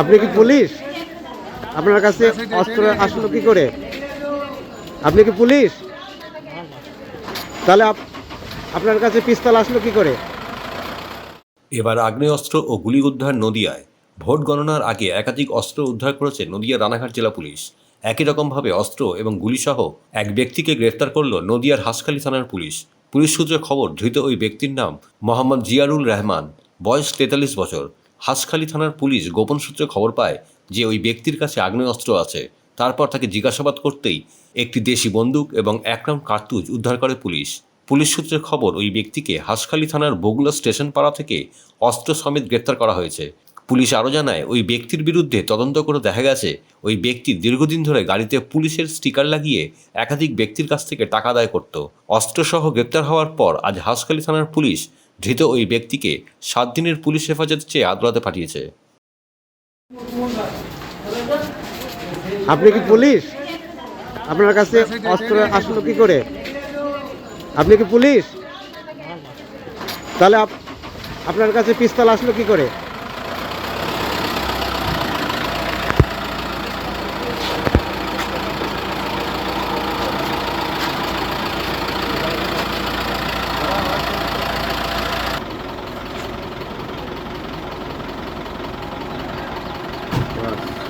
আপনি কি পুলিশ? আপনার কাছে অস্ত্র আসলো কি করে? আপনি কি পুলিশ? তাহলে আপনার কাছে পিস্তল আসলো কি করে? এবার আগ্নেয়াস্ত্র ও গুলি উদ্ধার নদিয়ায়। ভোট গণনার আগে একাধিক অস্ত্র উদ্ধার করেছে নদিয়া রানাঘাট জেলা পুলিশ। একই রকমভাবে অস্ত্র এবং গুলিসহ এক ব্যক্তিকে গ্রেফতার করল নদিয়ার হাসখালী থানার পুলিশ। পুলিশ সূত্রে খবর, ধৃত ওই ব্যক্তির নাম মোহাম্মদ জিয়ারুল রহমান। বয়স তেতাল্লিশ বছর। হাসখালী থানার পুলিশ গোপন সূত্রে খবর পায় যে ওই ব্যক্তির কাছে আগ্নেয়াস্ত্র আছে। তারপর তাকে জিজ্ঞাসাবাদ করতেই একটি দেশি বন্দুক এবং এক রাউন্ড কার্তুজ উদ্ধার করে পুলিশ। পুলিশ সূত্রে খবর, ওই ব্যক্তিকে হাসখালী থানার বগুলা স্টেশন পাড়া থেকে অস্ত্র সমেত গ্রেপ্তার করা হয়েছে। পুলিশ আরও জানায়, ওই ব্যক্তির বিরুদ্ধে তদন্ত করে দেখা গেছে, ওই ব্যক্তি দীর্ঘদিন ধরে গাড়িতে পুলিশের স্টিকার লাগিয়ে একাধিক ব্যক্তির কাছ থেকে টাকা আদায় করত। অস্ত্রসহ গ্রেপ্তার হওয়ার পর আজ হাসখালী থানার পুলিশ ধৃত ওই ব্যক্তিকে সাত দিনের পুলিশ হেফাজত চেয়ে আদালতে পাঠিয়েছে। আপনি কি পুলিশ? আপনার কাছে অস্ত্র আসলো কি করে? আপনি কি পুলিশ? তাহলে আপ- আপনার কাছে পিস্তল আসলো কি করে? Wow.